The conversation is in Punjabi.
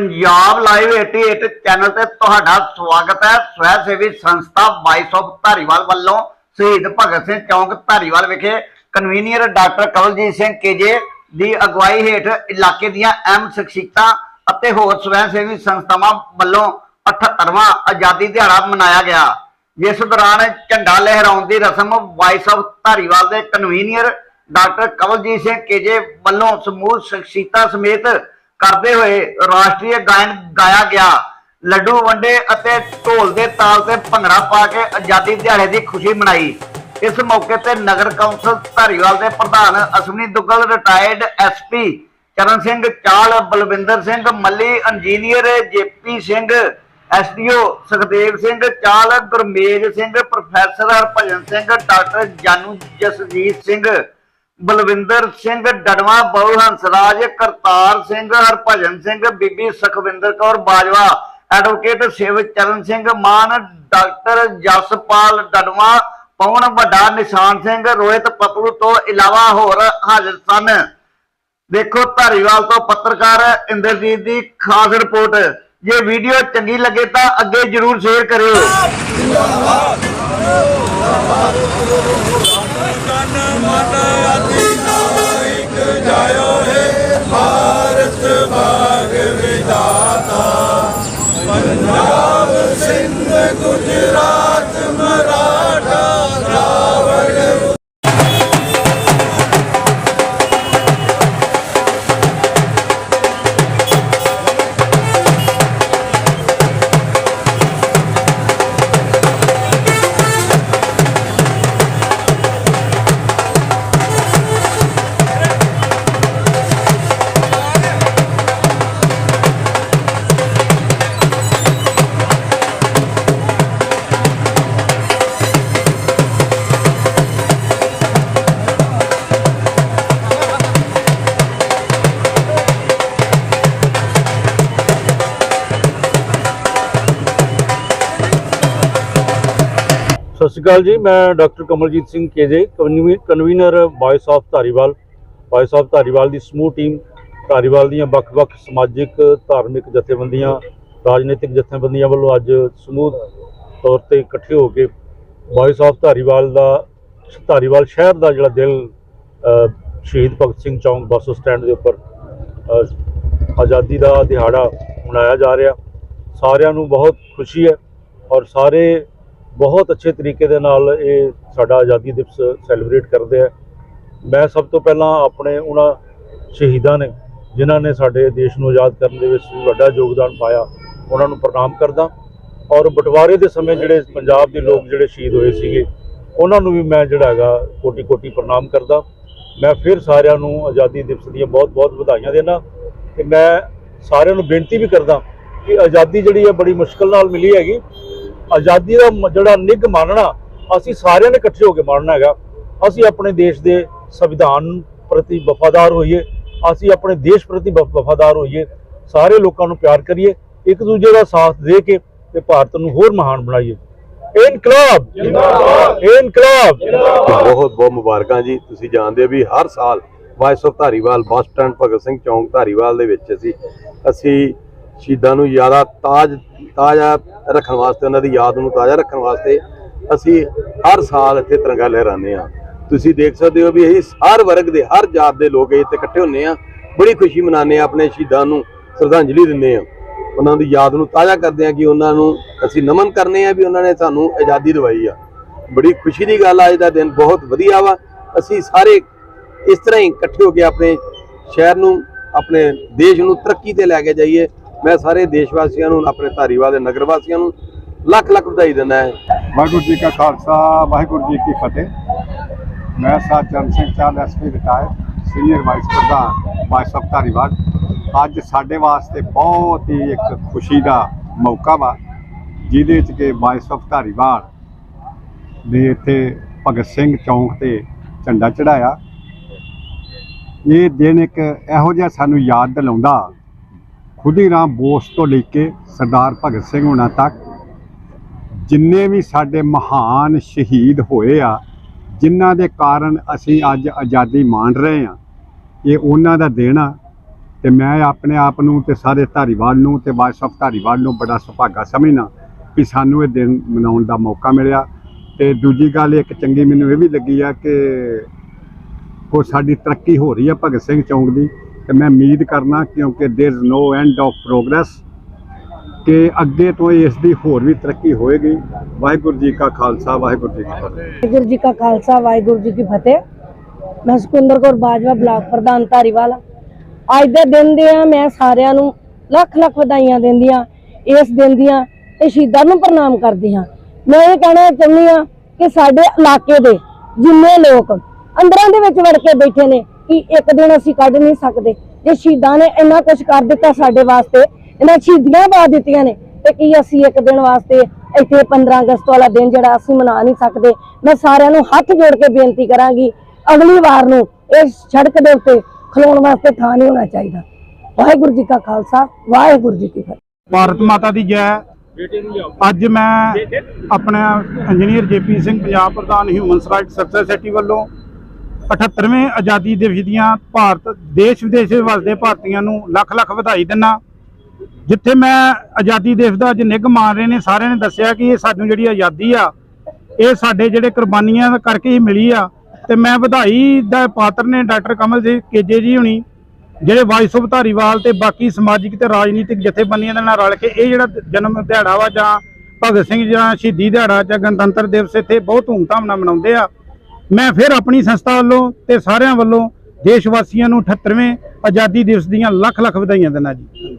ਪੰਜਾਬ ਲਾਈਵ 88 ਚੈਨਲ ਤੇ ਤੁਹਾਡਾ ਸਵਾਗਤ ਹੈ। ਸਵੈ ਸੇਵੀ ਸੰਸਥਾ ਵਾਇਸ ਆਫ ਧਾਰੀਵਾਲ ਵੱਲੋਂ ਸ਼ਹੀਦ ਭਗਤ ਸਿੰਘ ਚੌਂਕ ਧਾਰੀਵਾਲ ਵਿਖੇ convener doctor Kawaljit Singh KJ ਦੀ ਅਗਵਾਈ ਹੇਠ ਇਲਾਕੇ ਦੀਆਂ ਅਹਿਮ ਸ਼ਖਸੀਅਤਾਂ ਅਤੇ ਹੋਰ ਸਵੈ ਸੇਵੀ ਸੰਸਥਾਵਾਂ ਵੱਲੋਂ 78ਵਾਂ ਆਜ਼ਾਦੀ ਦਿਹਾੜਾ ਮਨਾਇਆ ਗਿਆ। ਜਿਸ ਦੌਰਾਨ ਝੰਡਾ ਲਹਿਰਾਉਣ ਦੀ ਰਸਮ ਵਾਇਸ ਆਫ ਧਾਰੀਵਾਲ ਦੇ convener doctor Kawaljit Singh KJ ਵੱਲੋਂ ਸਮੂਹ ਸ਼ਖਸੀਅਤਾਂ ਸਮੇਤ ਕਰਦੇ ਹੋਏ ਰਾਸ਼ਟਰੀ ਗਾਇਨ ਗਾਇਆ ਗਿਆ। ਲੱਡੂ ਵੰਡੇ ਅਤੇ ਢੋਲ ਦੇ ਤਾਲ ਤੇ ਭੰਗੜਾ ਪਾ ਕੇ ਆਜ਼ਾਦੀ ਦਿਹਾੜੇ ਦੀ ਖੁਸ਼ੀ ਮਨਾਈ। ਇਸ ਮੌਕੇ ਤੇ ਨਗਰ ਕੌਂਸਲ ਧਾਰੀਵਾਲ ਦੇ ਪ੍ਰਧਾਨ Ashwani Duggal retired SP Charan Singh Chahal, Balwinder Singh Malli engineer JP Singh SDO Sukhdev Singh Chahal, Gurmej Singh professor Harbhajan Singh, doctor Janu Jasjeet Singh Balwinder Singh Darwa ਬਹੁ ਹੰਸਰਾਜ ਕਰਤਾਰ ਸਿੰਘ, ਹਰਭਜਨ ਸਿੰਘ, ਬੀਬੀ ਸੁਖਵਿੰਦਰ ਕੌਰ ਬਾਜਵਾ, ਐਡਵੋਕੇਟ ਸ਼ਿਵਚਰਨ ਸਿੰਘ, ਮਾਨ ਡਾਕਟਰ ਜਸਪਾਲ ਡੜਵਾ ਪਵਨ ਵੱਡਾ ਨਿਸ਼ਾਨ ਸਿੰਘ, ਰੋਹਿਤ ਪਤਲੂ ਤੋਂ ਇਲਾਵਾ ਹੋਰ ਹਾਜ਼ਰ ਸਨ। ਦੇਖੋ ਧਾਰੀਵਾਲ ਤੋਂ ਪੱਤਰਕਾਰ ਇੰਦਰਜੀਤ ਦੀ ਖਾਸ ਰਿਪੋਰਟ। ਜੇ ਵੀਡੀਓ ਚੰਗੀ ਲੱਗੇ ਤਾਂ ਅੱਗੇ ਜਰੂਰ ਸ਼ੇਅਰ ਕਰਿਓ। তন মন অতি ਸਤਿ ਸ਼੍ਰੀ ਅਕਾਲ ਜੀ, ਮੈਂ doctor Kamaljit Singh KJ, ਕਨਵੀ- convener voice of Dhariwal. Voice of Dhariwal ਦੀ ਸਮੂਹ ਟੀਮ ਧਾਰੀਵਾਲ ਦੀਆਂ ਵੱਖ-ਵੱਖ ਸਮਾਜਿਕ, ਧਾਰਮਿਕ ਜਥੇਬੰਦੀਆਂ, ਰਾਜਨੀਤਿਕ ਜਥੇਬੰਦੀਆਂ ਵੱਲੋਂ ਅੱਜ ਸਮੂਹ ਤੌਰ ਤੇ ਇਕੱਠੇ ਹੋ ਕੇ ਵਾਇਸ ਆਫ ਧਾਰੀਵਾਲ ਦਾ, ਧਾਰੀਵਾਲ ਸ਼ਹਿਰ ਦਾ ਜਿਹੜਾ ਦਿਲ ਸ਼ਹੀਦ ਭਗਤ ਸਿੰਘ ਚੌਂਕ ਬੱਸ ਸਟੈਂਡ ਦੇ ਉੱਪਰ ਆਜ਼ਾਦੀ ਦਾ ਦਿਹਾੜਾ ਮਨਾਇਆ ਜਾ ਰਿਹਾ। ਸਾਰਿਆਂ ਨੂੰ ਬਹੁਤ ਖੁਸ਼ੀ ਹੈ ਔਰ ਸਾਰੇ ਬਹੁਤ ਅੱਛੇ ਤਰੀਕੇ ਦੇ ਨਾਲ ਇਹ ਸਾਡਾ ਆਜ਼ਾਦੀ ਦਿਵਸ ਸੈਲੀਬ੍ਰੇਟ ਕਰਦੇ ਆ। ਮੈਂ ਸਭ ਤੋਂ ਪਹਿਲਾਂ ਆਪਣੇ ਉਹਨਾਂ ਸ਼ਹੀਦਾਂ ਨੇ, ਜਿਨ੍ਹਾਂ ਨੇ ਸਾਡੇ ਦੇਸ਼ ਨੂੰ ਆਜ਼ਾਦ ਕਰਨ ਦੇ ਵਿੱਚ ਵੱਡਾ ਯੋਗਦਾਨ ਪਾਇਆ, ਉਹਨਾਂ ਨੂੰ ਪ੍ਰਣਾਮ ਕਰਦਾ। ਔਰ ਬਟਵਾਰੇ ਦੇ ਸਮੇਂ ਜਿਹੜੇ ਪੰਜਾਬ ਦੇ ਲੋਕ ਜਿਹੜੇ ਸ਼ਹੀਦ ਹੋਏ ਸੀਗੇ, ਉਹਨਾਂ ਨੂੰ ਵੀ ਮੈਂ ਜਿਹੜਾ ਹੈਗਾ ਕੋਟੀ ਕੋਟੀ ਪ੍ਰਣਾਮ ਕਰਦਾ। ਮੈਂ ਫਿਰ ਸਾਰਿਆਂ ਨੂੰ ਆਜ਼ਾਦੀ ਦਿਵਸ ਦੀਆਂ ਬਹੁਤ-ਬਹੁਤ ਵਧਾਈਆਂ ਦੇਣਾ ਤੇ ਮੈਂ ਸਾਰਿਆਂ ਨੂੰ ਬੇਨਤੀ ਵੀ ਕਰਦਾ ਕਿ ਆਜ਼ਾਦੀ ਜਿਹੜੀ ਹੈ ਬੜੀ ਮੁਸ਼ਕਲ ਨਾਲ ਮਿਲੀ ਹੈਗੀ। ਆਜ਼ਾਦੀ ਦਾ ਜਿਹੜਾ ਨਿੱਘ ਮਾਨਣਾ ਅਸੀਂ ਸਾਰਿਆਂ ਨੇ ਇਕੱਠੇ ਹੋ ਕੇ ਮਾਨਣਾ ਹੈਗਾ। ਅਸੀਂ ਆਪਣੇ ਦੇਸ਼ ਦੇ ਸੰਵਿਧਾਨ ਪ੍ਰਤੀ ਵਫਾਦਾਰ ਹੋਈਏ ਅਸੀਂ ਆਪਣੇ ਦੇਸ਼ ਪ੍ਰਤੀ ਵਫ- ਵਫਾਦਾਰ ਹੋਈਏ ਸਾਰੇ ਲੋਕਾਂ ਨੂੰ ਪਿਆਰ ਕਰੀਏ ਇੱਕ ਦੂਜੇ ਦਾ ਸਾਥ ਦੇ ਕੇ ਤੇ ਭਾਰਤ ਨੂੰ ਹੋਰ ਮਹਾਨ ਬਣਾਈਏ। ਇਨਕਲਾਬ! ਜਿੰਦਾਬਾਦ! ਇਨਕਲਾਬ! ਬਹੁਤ ਬਹੁਤ ਮੁਬਾਰਕਾਂ ਜੀ। ਤੁਸੀਂ ਜਾਣਦੇ ਹੋ ਵੀ ਹਰ ਸਾਲ voice of Dhariwal bus stand Bhagat Singh ਚੌਂਕ ਧਾਰੀਵਾਲ ਦੇ ਵਿੱਚ ਅਸੀਂ ਅਸੀਂ ਸ਼ਹੀਦਾਂ ਨੂੰ ਯਾਦਾ ਤਾਜ, ਤਾਜ਼ਾ ਰੱਖਣ ਵਾਸਤੇ, ਉਹਨਾਂ ਦੀ ਯਾਦ ਨੂੰ ਤਾਜ਼ਾ ਰੱਖਣ ਵਾਸਤੇ ਅਸੀਂ ਹਰ ਸਾਲ ਇੱਥੇ ਤਿਰੰਗਾ ਲਹਿਰਾਉਂਦੇ ਆ ਤੁਸੀਂ ਦੇਖ ਸਕਦੇ ਹੋ ਵੀ ਇਹ ਹਰ ਵਰਗ ਦੇ, ਹਰ ਜਾਤ ਦੇ ਲੋਕ ਇੱਥੇ ਇਕੱਠੇ ਹੁੰਦੇ ਆ ਬੜੀ ਖੁਸ਼ੀ ਮਨਾਉਂਦੇ ਆ ਆਪਣੇ ਸ਼ਹੀਦਾਂ ਨੂੰ ਸ਼ਰਧਾਂਜਲੀ ਦਿੰਦੇ ਆ ਉਹਨਾਂ ਦੀ ਯਾਦ ਨੂੰ ਤਾਜ਼ਾ ਕਰਦੇ ਆ ਕਿ ਉਹਨਾਂ ਨੂੰ ਅਸੀਂ ਨਮਨ ਕਰਨੇ ਆ ਵੀ ਉਹਨਾਂ ਨੇ ਸਾਨੂੰ ਆਜ਼ਾਦੀ ਦਿਵਾਈ ਆ। ਬੜੀ ਖੁਸ਼ੀ ਦੀ ਗੱਲ ਆ, ਅੱਜ ਦਾ ਦਿਨ ਬਹੁਤ ਵਧੀਆ ਵਾ। ਅਸੀਂ ਸਾਰੇ ਇਸ ਤਰ੍ਹਾਂ ਹੀ ਇਕੱਠੇ ਹੋ ਕੇ ਆਪਣੇ ਸ਼ਹਿਰ ਨੂੰ, ਆਪਣੇ ਦੇਸ਼ ਨੂੰ ਤਰੱਕੀ ਤੇ ਲੈ ਕੇ ਜਾਈਏ। ਮੈਂ ਸਾਰੇ ਦੇਸ਼ ਵਾਸੀਆਂ ਨੂੰ, ਆਪਣੇ ਧਾਰੀਵਾਲ ਦੇ ਨਗਰ ਵਾਸੀਆਂ ਨੂੰ ਲੱਖ ਲੱਖ ਵਧਾਈ ਦਿੰਦਾ ਹੈ। ਵਾਹਿਗੁਰੂ ਜੀ ਕਾ ਖਾਲਸਾ, ਵਾਹਿਗੁਰੂ ਜੀ ਕੀ ਫਤਿਹ। ਮੈਂ Sadh Charan Singh Chahal SP retired senior vice ਪ੍ਰਧਾਨ, ਵਾਈਸ ਆਫ ਧਾਰੀਵਾਲ। ਅੱਜ ਸਾਡੇ ਵਾਸਤੇ ਬਹੁਤ ਹੀ ਇੱਕ ਖੁਸ਼ੀ ਦਾ ਮੌਕਾ ਵਾ, ਜਿਹਦੇ ਵਿੱਚ ਕਿ ਵਾਈਸ ਧਾਰੀਵਾਲ ਦੇ ਇੱਥੇ ਭਗਤ ਸਿੰਘ ਚੌਂਕ ਤੇ ਝੰਡਾ ਚੜਾਇਆ ਇਹ ਦਿਨ ਇੱਕ ਇਹੋ ਜਿਹਾ ਸਾਨੂੰ ਯਾਦ ਦਿਲਾਉਂਦਾ ਖੁਦੀ ਰਾਮ ਬੋਸ ਤੋਂ ਲੈ ਕੇ ਸਰਦਾਰ ਭਗਤ ਸਿੰਘ ਹੁਣਾਂ ਤੱਕ ਜਿੰਨੇ ਵੀ ਸਾਡੇ ਮਹਾਨ ਸ਼ਹੀਦ ਹੋਏ ਆ, ਜਿਨ੍ਹਾਂ ਦੇ ਕਾਰਨ ਅਸੀਂ ਅੱਜ ਆਜ਼ਾਦੀ ਮਾਣ ਰਹੇ ਆ, ਇਹ ਉਹਨਾਂ ਦਾ ਦੇਣਾ ਤੇ ਮੈਂ ਆਪਣੇ ਆਪ ਨੂੰ ਤੇ ਸਾਰੇ ਧਾਰੀਵਾਲ ਨੂੰ ਤੇ ਵਾਇਸ ਧਾਰੀਵਾਲ ਨੂੰ ਬੜਾ ਸੁਭਾਗਾ ਸਮਝਣਾ ਕਿ ਸਾਨੂੰ ਇਹ ਦਿਨ ਮਨਾਉਣ ਦਾ ਮੌਕਾ ਮਿਲਿਆ। ਤੇ ਦੂਜੀ ਗੱਲ, ਇੱਕ ਚੰਗੀ ਮੈਨੂੰ ਇਹ ਵੀ ਲੱਗੀ ਆ ਕਿ ਕੋ ਸਾਡੀ ਤਰੱਕੀ ਹੋ ਰਹੀ ਆ ਭਗਤ ਸਿੰਘ ਚੌਂਕ ਦੀ। ਤੇ ਮੈਂ ਉਮੀਦ ਕਰਨਾ ਕਿਉਂਕਿ there is no end of progress ਕਿ ਅੱਗੇ ਤੋਂ ਇਸ ਦੀ ਹੋਰ ਵੀ ਤਰੱਕੀ ਹੋਏਗੀ। ਵਾਹਿਗੁਰੂ ਜੀ ਕਾ ਖਾਲਸਾ, ਵਾਹਿਗੁਰੂ ਜੀ ਕੀ ਫਤਿਹ। ਵਾਹਿਗੁਰੂ ਜੀ ਕਾ ਖਾਲਸਾ, ਵਾਹਿਗੁਰੂ ਜੀ ਕੀ ਫਤਿਹ। ਮੈਂ ਸੁਖਿੰਦਰ ਕੌਰ ਬਾਜਵਾ, ਬਲਾਕ ਪ੍ਰਧਾਨ ਧਾਰੀਵਾਲ। ਅੱਜ ਦੇ ਦਿਨ ਦੀਆਂ ਮੈਂ ਸਾਰਿਆਂ ਨੂੰ ਲੱਖ ਲੱਖ ਵਧਾਈਆਂ ਦਿੰਦੀਆਂ ਇਸ ਦਿਨ ਦੀਆਂ ਤੇ ਸ਼ਹੀਦਾਂ ਨੂੰ ਪ੍ਰਣਾਮ ਕਰਦੀ ਹਾਂ। ਮੈਂ ਇਹ ਕਹਿਣਾ ਚਾਹੁੰਦੀ ਹਾਂ ਕਿ ਸਾਡੇ ਇਲਾਕੇ ਦੇ ਜਿੰਨੇ ਲੋਕ ਅੰਦਰਾਂ ਦੇ ਵਿੱਚ ਵੜ ਕੇ ਬੈਠੇ ਨੇ ਕਿ ਇੱਕ ਦਿਨ ਅਸੀਂ ਕੱਢ ਨਹੀਂ ਸਕਦੇ। ਜੇ ਸ਼ਹੀਦਾਂ ਨੇ ਇੰਨਾ ਕੁਝ ਕਰ ਦਿੱਤਾ ਸਾਡੇ ਵਾਸਤੇ ਇਹਨਾਂ ਸ਼ਹੀਦੀਆਂ ਪਾ ਦਿੱਤੀਆਂ ਨੇ ਤੇ ਕੀ ਅਸੀਂ ਇੱਕ ਦਿਨ ਵਾਸਤੇ ਇੱਥੇ 15 ਅਗਸਤ ਵਾਲਾ ਦਿਨ ਜਿਹੜਾ ਅਸੀਂ ਮਨਾ ਨਹੀਂ ਸਕਦੇ? ਮੈਂ ਸਾਰਿਆਂ ਨੂੰ ਹੱਥ ਜੋੜ ਕੇ ਬੇਨਤੀ ਕਰਾਂਗੀ ਅਗਲੀ ਵਾਰ ਨੂੰ ਇਸ ਸੜਕ ਦੇ ਉੱਤੇ ਖਲੋਣ ਵਾਸਤੇ ਥਾਂ ਨਹੀਂ ਹੋਣਾ ਚਾਹੀਦਾ। ਵਾਹਿਗੁਰੂ ਜੀ ਕਾ ਖਾਲਸਾ ਵਾਹਿਗੁਰੂ ਜੀ ਕੀ ਫਤਿਹ। ਭਾਰਤ ਮਾਤਾ ਦੀ ਜੈ। ਅੱਜ ਮੈਂ ਆਪਣਾ ਇੰਜੀਨੀਅਰ ਜੇਪੀ ਸਿੰਘ ਪੰਜਾਬ ਪ੍ਰਧਾਨ ਹਿਊਮਨ ਰਾਈਟਸ ਸੋਸਾਇਟੀ ਵੱਲੋਂ 78ਵੇਂ ਆਜ਼ਾਦੀ ਦਿਵਸ ਦੀਆਂ ਭਾਰਤ, ਦੇਸ਼ ਵਿਦੇਸ਼ ਵਿੱਚ ਵਸਦੇ ਭਾਰਤੀਆਂ ਨੂੰ ਲੱਖ ਲੱਖ ਵਧਾਈ ਦਿੰਨਾ ਜਿੱਥੇ ਮੈਂ ਆਜ਼ਾਦੀ ਦਿਵਸ ਦਾ ਅੱਜ ਨਿੱਘ ਮਾਣ ਰਹੇ ਨੇ, ਸਾਰਿਆਂ ਨੇ ਦੱਸਿਆ ਕਿ ਇਹ ਸਾਨੂੰ ਜਿਹੜੀ ਆਜ਼ਾਦੀ ਆ, ਇਹ ਸਾਡੇ ਜਿਹੜੇ ਕੁਰਬਾਨੀਆਂ ਕਰਕੇ ਹੀ ਮਿਲੀ ਆ। ਤੇ ਮੈਂ ਵਧਾਈ ਦਾ ਪਾਤਰ ਨੇ ਡਾਕਟਰ ਕਮਲ ਜੀ, ਕੇਜੇ ਜੀ ਹੁਣੀ, ਜਿਹੜੇ ਵਾਇਸ ਆਫ ਧਾਰੀਵਾਲ ਤੇ ਬਾਕੀ ਸਮਾਜਿਕ ਤੇ ਰਾਜਨੀਤਿਕ ਜਥੇਬੰਦੀਆਂ ਦੇ ਨਾਲ ਰਲ ਕੇ ਇਹ ਜਿਹੜਾ ਜਨਮ ਦਿਹਾੜਾ ਵਾ ਜਾਂ ਭਗਤ ਸਿੰਘ ਜਾਂ ਸ਼ਹੀਦੀ ਦਿਹਾੜਾ ਜਾਂ ਗਣਤੰਤਰ ਦਿਵਸ ਇੱਥੇ ਬਹੁਤ ਧੂਮਧਾਮ ਨਾਲ ਮਨਾਉਂਦੇ ਆ। ਮੈਂ ਫਿਰ ਆਪਣੀ ਸੰਸਥਾ ਵੱਲੋਂ ਤੇ ਸਾਰਿਆਂ ਵੱਲੋਂ ਦੇਸ਼ ਵਾਸੀਆਂ ਨੂੰ 78ਵੇਂ ਆਜ਼ਾਦੀ ਦਿਵਸ ਦੀਆਂ ਲੱਖ ਲੱਖ ਵਧਾਈਆਂ ਦਿੰਦਾ ਜੀ।